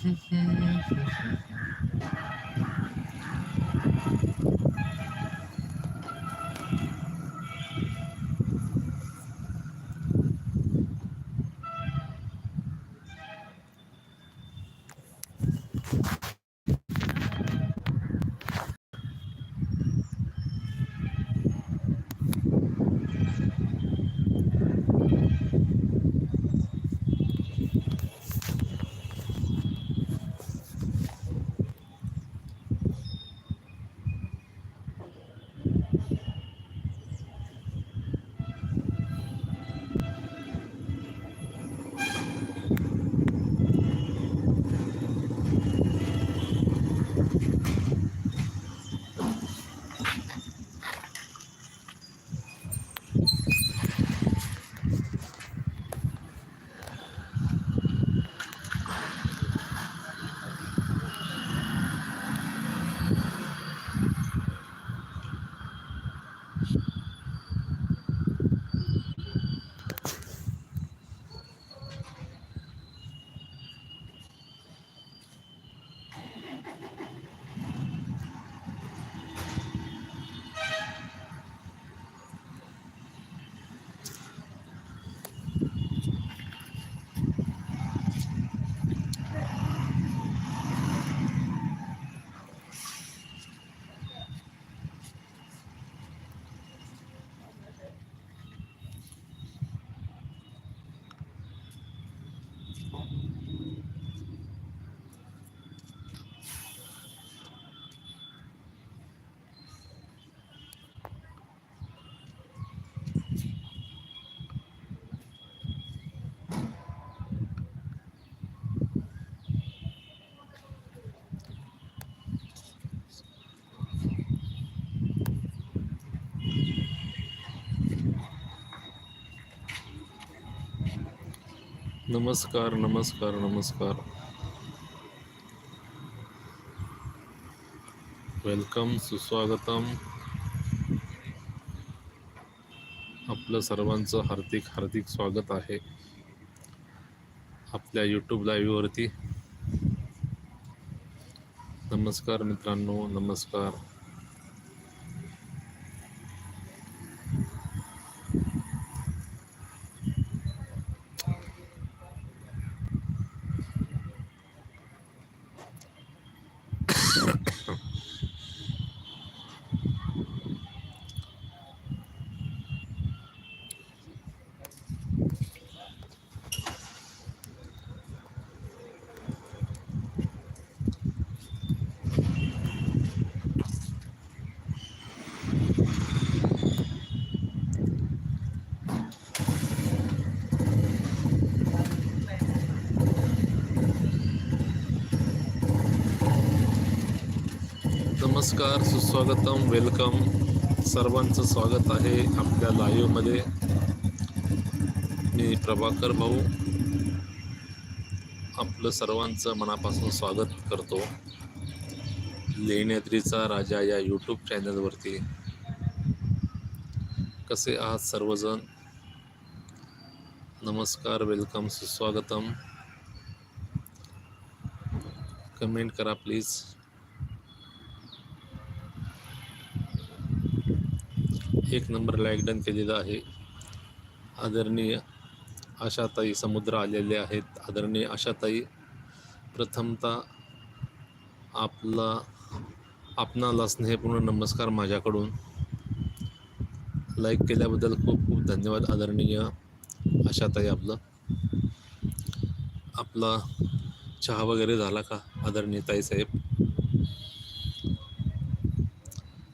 谢谢谢谢。नमस्कार नमस्कार नमस्कार. वेलकम सुस्वागतम. आपलं सर्वांचं हार्दिक हार्दिक स्वागत आहे. आपल्या यूट्यूब लाईव्हवरती नमस्कार मित्रांनो नमस्कार. नमस्कार सुस्वागतम वेलकम सर्वांचं स्वागत आहे आपल्या लाईव्हमध्ये मी प्रभाकर भाऊ. आपलं सर्वांचं मनापासून स्वागत करतो. लेण्याद्रीचा राजा या यूट्यूब चॅनलवरती कसे आहात सर्वजण? नमस्कार वेलकम सुस्वागतम. कमेंट करा प्लीज एक नंबर लाईक डन केलेला आहे. आदरणीय आशाताई समुद्र आलेले आहेत. आदरणीय आशाताई प्रथमतः आपला आपणाला स्नेहपूर्ण नमस्कार माझ्याकडून. लाईक केल्याबद्दल खूप खूप धन्यवाद आदरणीय आशाताई आपलं. आपला चहा वगैरे झाला का आदरणीय ताईसाहेब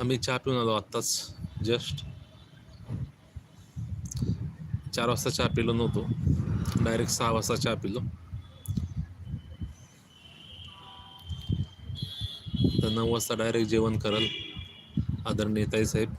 आम्ही चहा पिऊन आलो आत्ताच. जस्ट चार वाजता चहा पिलो नव्हतो. डायरेक्ट सहा वाजता चहा पिलो. तर नऊ वाजता डायरेक्ट जेवण करल आदरणीय ताईसाहेब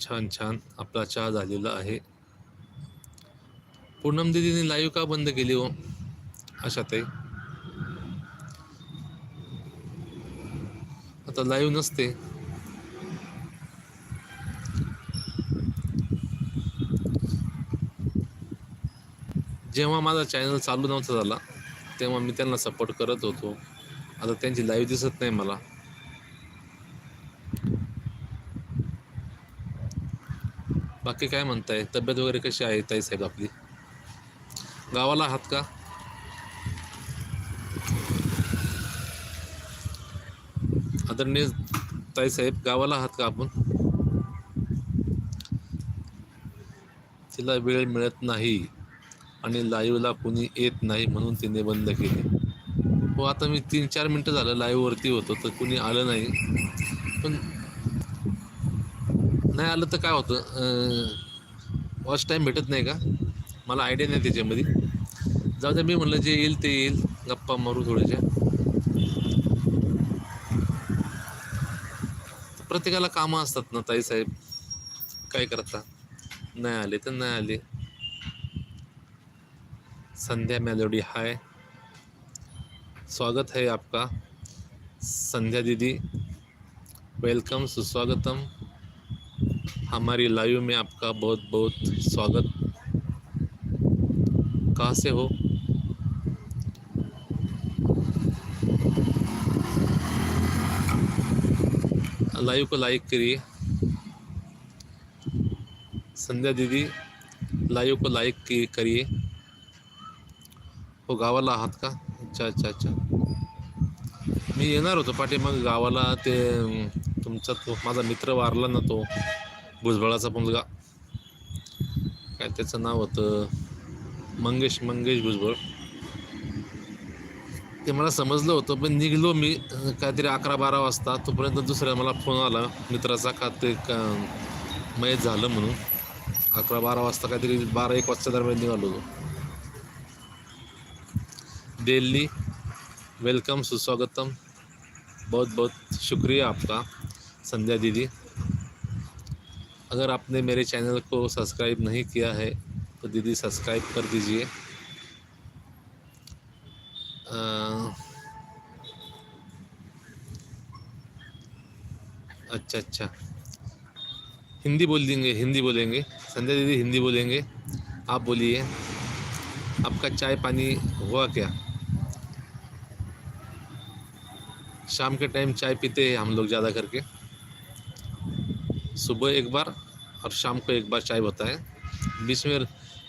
छान छान आपला चहा झालेला आहे. पूनम दिदीने लाईव्ह का बंद केली हो? अशा ताई. आता लाईव्ह नसते. जेव्हा माझा चॅनल चालू नव्हता झाला तेव्हा मी त्यांना सपोर्ट करत होतो. आता त्यांची लाईव्ह दिसत नाही मला. बाकी काय म्हणताय? तब्येत वगैरे कशी आहे ताई साहेब आपली? गावाला आहात का? आदरणीय ताई साहेब गावाला आहात का आपण? तिला वेळ मिळत नाही आणि लाईव्हला कुणी येत नाही म्हणून तिने बंद केली. हो आता मी तीन चार मिनटं झालं लाईव्हवरती होतो तर कुणी आलं नाही. पण नाही आलं तर काय होतं? वॉच टाईम भेटत नाही का? मला आयडिया नाही त्याच्यामध्ये. जाऊ द्या मी म्हणलं जे येईल ते येईल. गप्पा मारू थोड्याशा. प्रत्येकाला कामं असतात ना, ताई साहेब. काय करता? नाही आले तर नाही आले. Sandhya melody, hi. स्वागत है आपका. संध्या दीदी वेलकम सुस्वागतम. हमारी लाइव में आपका बहुत बहुत स्वागत. कहाँ से हो? लाइव को लाइक करिए। संध्या दीदी लाइव को लाइक करिए। हो गावाला आहात का? अच्छा अच्छा अच्छा। मी येणार होतो पाठीमाग गावाला ते तुमचा तो माझा मित्र वारला ना तो भुजबळाचा मुलगा। काय त्याचं नाव होतं? मंगेश मंगेश भुजबळ। ते मला समजलं होतं पण निघलो मी काहीतरी अकरा बारा वाजता. तोपर्यंत दुसऱ्या मला फोन आला मित्राचा का ते का मयत झालं म्हणून. अकरा बारा वाजता काहीतरी बारा एक वाजता दरम्यान निघालो होतो. डेली वेलकम सुस्वागतम. बहुत बहुत शुक्रिया आपका संध्या दीदी. अगर आपने मेरे चैनल को सब्सक्राइब नहीं किया है तो दीदी सब्सक्राइब कर दीजिए। अच्छा अच्छा। हिंदी बोल देंगे, हिंदी बोलेंगे। संध्या दीदी हिंदी बोलेंगे। आप बोलिए। आपका चाय पानी हुआ क्या? शाम के टाइम चाय पीते हैं हम लोग ज़्यादा करके। सुबह एक बार और शाम को एक बार चाय होता है। बीच में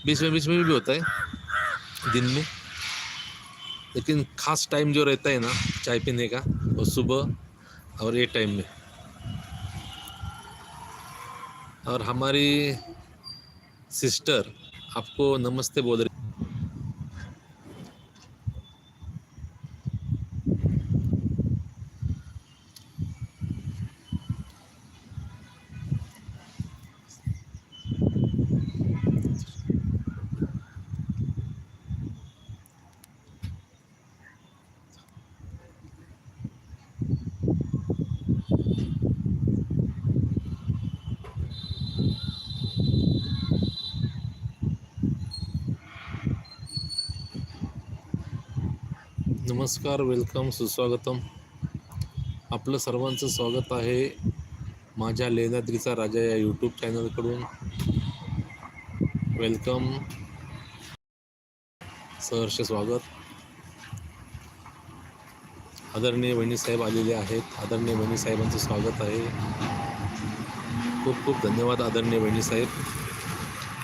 बीच में बीच में भी होता है दिन में। लेकिन खास टाइम जो रहता है ना चाय पीने का वो सुबह और ये टाइम में। और हमारी सिस्टर आपको नमस्ते बोल रही नमस्कार वेलकम सुस्वागतम. आपलं सर्वांचं स्वागत आहे माझ्या लेनाद्रीचा राजा या यूट्यूब चॅनलकडून वेलकम सहर्ष स्वागत. आदरणीय वहिनीसाहेब आलेले आहेत. आदरणीय वहिनीसाहेबांचं स्वागत आहे. खूप खूप धन्यवाद आदरणीय वहिनीसाहेब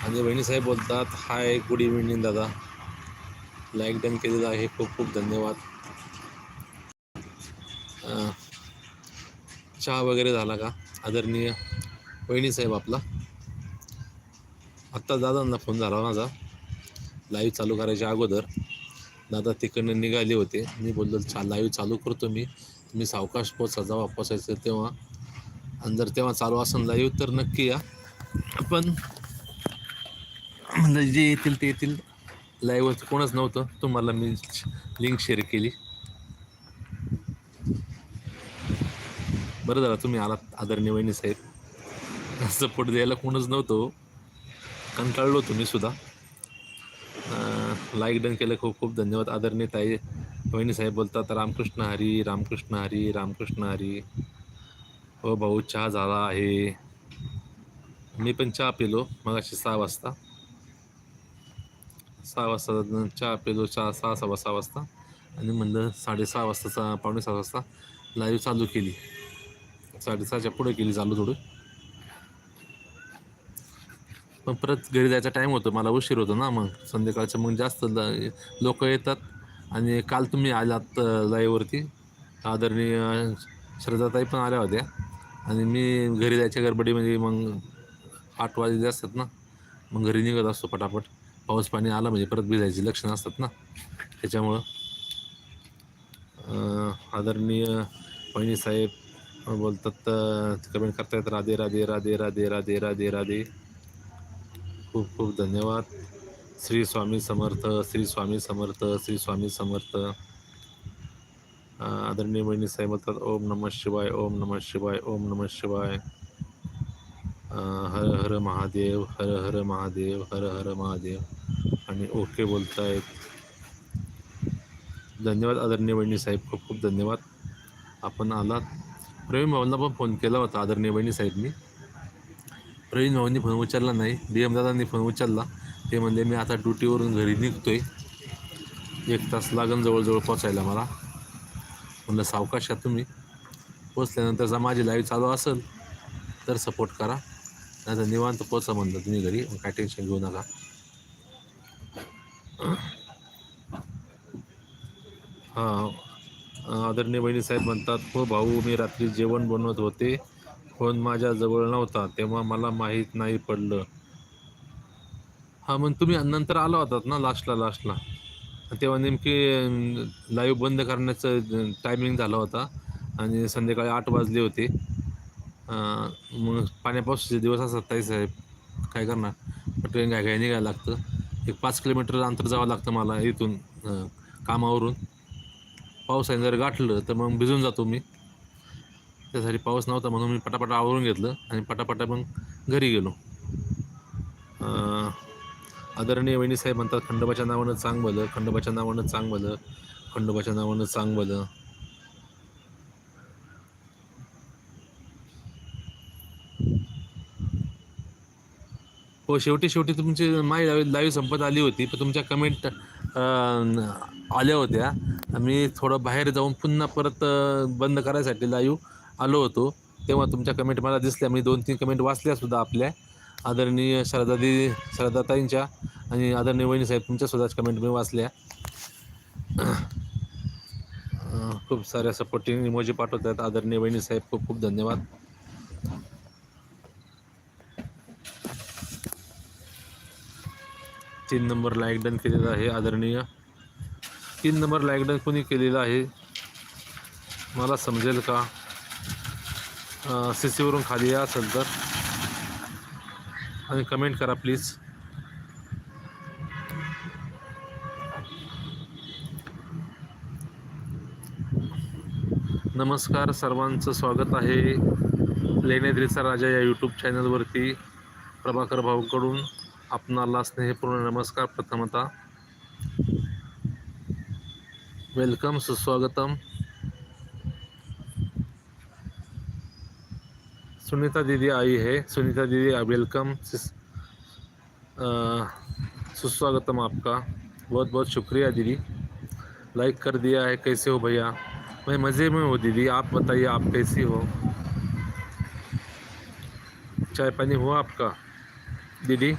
आणि वहिनीसाहेब बोलतात हाय गुड इव्हिनिंग दादा. लाईक डन केलेलं आहे. खूप खूप धन्यवाद. चहा वगैरे झाला का? आदरणीय वहिनी साहेब आपला. आत्ता दादांना फोन झाला माझा. लाईव्ह चालू करायच्या अगोदर. दादा तिकडनं निघाले होते. मी बोललो चा लाईव्ह चालू करतो मी. तुम्ही सावकाश पोचा जेव्हा पोचायचं तेव्हा. आणि जर तेव्हा चालू असेल लाईव्ह तर नक्की या. पण म्हणजे जे येतील ते येतील. लाईव्हवरती कोणच नव्हतं. तुम्हाला मी लिंक शेअर केली. बरं झालं तुम्ही आलात आदरणीय वहिनी साहेब. सपोर्ट द्यायला कोणच नव्हतं हो. कंटाळलो तुम्ही सुद्धा. लाईक डन केलं खूप खूप धन्यवाद. आदरणीय ताई वहिनी साहेब बोलतात रामकृष्ण हरी रामकृष्ण हरी रामकृष्ण हरी. हो भाऊ चहा झाला आहे. मी पण चहा पिलो मगाशी सहा वाजता. सहा वाजता चहा पेलो चहा सहा सव्वा सहा वाजता. आणि म्हणलं साडेसहा वाजताचा पावणे सहा वाजता लाईव्ह चालू केली. साडेसहाच्या पुढे केली चालू थोडं. पण परत घरी जायचा टाईम होतो. मला उशीर होतो ना मग. संध्याकाळचं मग जास्त लोक येतात. आणि काल तुम्ही आलात लाईववरती आदरणीय श्रद्धाताई पण आल्या होत्या. आणि मी घरी जायच्या गडबडीमध्ये मग आठ वाजले असतात ना. मग घरी निघत असतो पटापट. पाऊस पाणी आला म्हणजे परत भिजायची लक्षणं असतात ना. त्याच्यामुळं आदरणीय वहिनी साहेब बोलतात कमेंट करतायत राधे राधे राधे राधे राधे राधे राधे. खूप खूप धन्यवाद. श्री स्वामी समर्थ श्री स्वामी समर्थ श्री स्वामी समर्थ. आदरणीय बहिणी साहेब बोलतात ओम नमः शिवाय ओम नमः शिवाय ओम नमः शिवाय. हर हर महादेव हर हर महादेव हर हर महादेव. आणि ओके बोलतायत. धन्यवाद आदरणीय बहिणी साहेब खूप खूप धन्यवाद. आपण आलात. प्रवीण भाऊंना पण फोन केला होता आदरणीय बहिणी साहेबनी. प्रवीण भाऊंनी फोन उचलला नाही. डी एम दादांनी फोन उचलला. ते म्हणले मी आता ड्युटीवरून घरी निघतो आहे एक तास लागन जवळजवळ पोचायला मला. म्हणलं सावकाश या तुम्ही. पोचल्यानंतर जर माझी लाईव्ह चालू असेल तर सपोर्ट करा. नाही तर निवांत पोचा म्हणलं तुम्ही घरी. काय टेन्शन घेऊ नका. हां आदरणीय बहिणी साहेब म्हणतात हो भाऊ मी रात्री जेवण बनवत होते. फोन माझ्याजवळ नव्हता तेव्हा मला माहीत नाही पडलं. हां मग तुम्ही नंतर आला होतात ना लास्टला लास्टला तेव्हा नेमकी लाईव्ह बंद करण्याचं टायमिंग झाला होता. आणि संध्याकाळी आठ वाजले होते. मग पाण्यापावसाचे दिवस असतात ताई साहेब. काय करणार? ट्रेन काय काय निघायला लागतं. एक पाच किलोमीटर अंतर जावं लागतं मला इथून कामावरून. पावसाने जर गाठलं तर मग भिजून जातो मी. त्यासाठी पाऊस नव्हता म्हणून मी पटापट आवरून घेतलं आणि पटापटा मग घरी गेलो. आदरणीय वहिनी साहेब म्हणतात खंडोबाच्या नावानं चांग भलं खंडोबाच्या नावानं चांग भलं खंडोबाच्या नावानं चांग भलं. हो शेवटी शेवटी तुमची माई लाईव्ह संपत आली होती पण तुमच्या कमेंट आल्या होत्या. मी थोडं बाहेर जाऊन पुन्हा परत बंद करायसाठी लाईव्ह आलो होतो. तेव्हा तुमच्या कमेंट मला दिसल्या. मी दोन तीन कमेंट वाचल्या सुद्धा आपल्या. आदरणीय शारदादी श्रद्धाताईंच्या आणि आदरणीय वहिनी साहेब तुमच्यासुद्धा कमेंट मी वाचल्या. खूप साऱ्या सपोर्टिंग इमोजी पाठवत आहेत आदरणीय वहिनी साहेब खूप खूप धन्यवाद. तीन नंबर लाईक डन केलेला आहे आदरणीय. तीन नंबर लाईक कोणी केलेला आहे? मला समजेल का? सी सीवरून खाली या असेल तर. आणि कमेंट करा प्लीज नमस्कार सर्वांचं स्वागत आहे लेण्याद्रीचा राजा या यूट्यूब चॅनलवरती प्रभाकर भाऊकडून आपणाला स्नेहपूर्ण नमस्कार प्रथमता. वेलकम, सुस्वागतम। सुनीता दीदी आई है। सुनीता दीदी वेलकम। सिस- सुस्वागतम आपका। बहुत बहुत शुक्रिया दीदी। लाइक कर दिया है। कैसे हो भैया? मैं मज़े में हूँ दीदी। आप बताइए, आप कैसी हो? चाय पानी हुआ आपका? दीदी?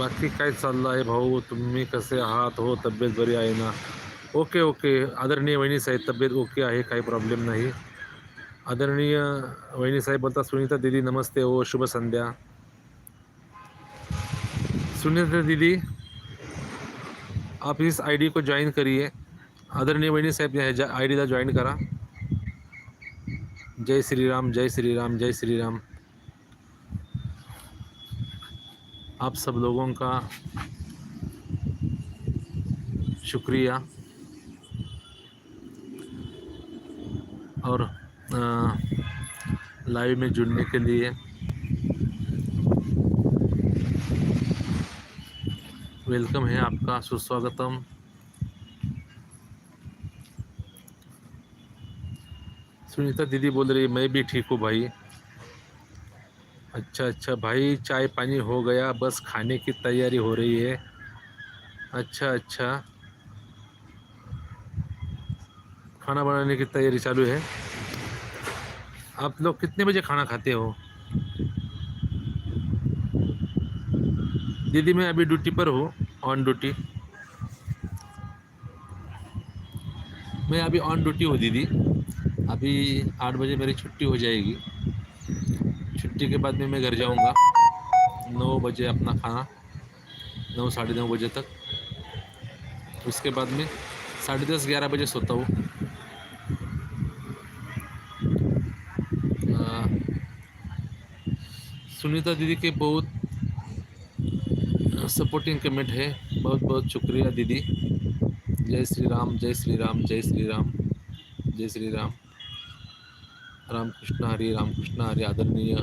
बाकी काय चाललं आहे भाऊ? तुम्ही कसे आहात? हो, तब्येत बरी आहे ना? ओके ओके आदरणीय वहिनी साहेब, तब्येत ओके आहे? काही प्रॉब्लेम नाही. आदरणीय वहिनी साहेब बोलतात, सुनीता दीदी, नमस्ते. हो, शुभ संध्या. सुनीता दीदी, आप इस आईडी को ज्वाइन करिए. आदरणीय वहिनी साहेब आई डीला ज्वाइन करा. जय श्री राम जय श्री राम जय श्री राम आप सब लोगों का शुक्रिया। और लाइव में जुड़ने के लिए वेलकम है आपका, सुस्वागतम। सुनीता दीदी बोल रही मैं भी ठीक हूँ भाई। अच्छा अच्छा भाई, चाय पानी हो गया, बस खाने की तैयारी हो रही है। अच्छा अच्छा। खाना बनाने की तैयारी चालू है। आप लोग कितने बजे खाना खाते हो? दीदी, मैं अभी ड्यूटी पर हूँ ऑन ड्यूटी मैं अभी ऑन ड्यूटी हूँ, दीदी। अभी आठ बजे मेरी छुट्टी हो जाएगी। छुट्टी के बाद में मैं घर जाऊँगा। नौ बजे अपना खाना, नौ, साढ़े नौ बजे तक। उसके बाद में साढ़े दस, ग्यारह बजे सोता हूँ। सुनीता दीदी के बहुत सपोर्टिंग कमेंट है। बहुत बहुत शुक्रिया दीदी। जय श्री राम, जय श्री राम, जय श्री राम, जय श्री राम। रामकृष्ण हरी रामकृष्ण हरी आदरणीय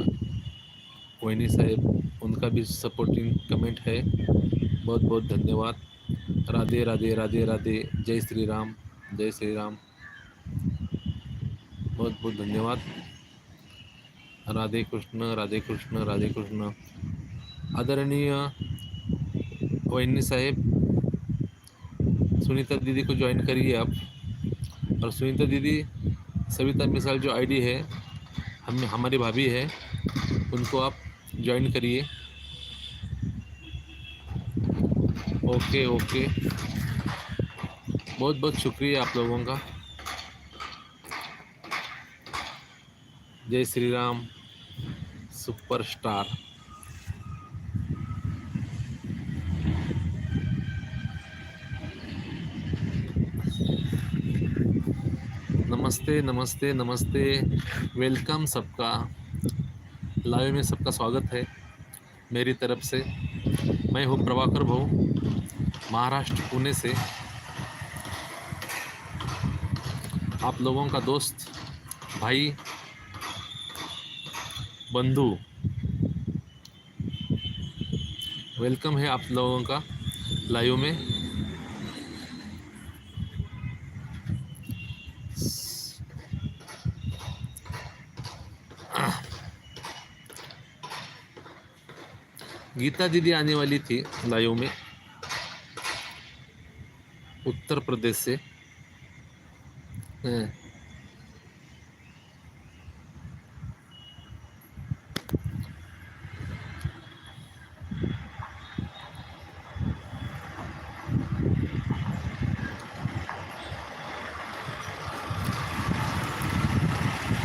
वहिनी साहेब, उनका भी सपोर्टिंग कमेंट है। बहुत बहुत धन्यवाद। राधे राधे राधे राधे। जय श्री राम, जय श्री राम। बहुत बहुत धन्यवाद। राधे कृष्ण राधे कृष्ण राधे कृष्ण। आदरणीय वहिनी साहेब, सुनीता दीदी को ज्वाइन करिए आप। और सुनीता दीदी सविता मिसाल जो आईडी है हम हमारी भाभी है, उनको आप ज्वाइन करिए। ओके ओके बहुत बहुत शुक्रिया आप लोगों का। जय श्री राम सुपरस्टार नमस्ते नमस्ते नमस्ते। वेलकम सबका। लाइव में सबका स्वागत है मेरी तरफ़ से। मैं हूँ प्रभाकर भाऊ महाराष्ट्र, पुणे से। आप लोगों का दोस्त, भाई, बंधु। वेलकम है आप लोगों का लाइव में। गीता दीदी आने वाली थी लाइव में उत्तर प्रदेश से।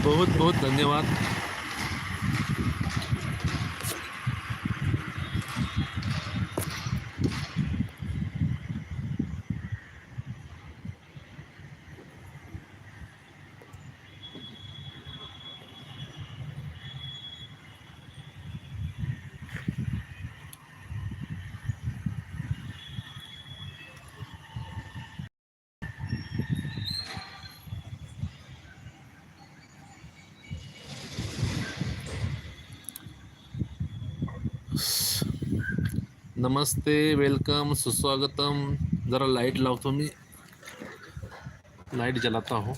बहुत बहुत धन्यवाद। नमस्ते वेलकम सुस्वागतम. ज़रा लाइट लावतो मी. लाइट लाइट जलाता हूँ.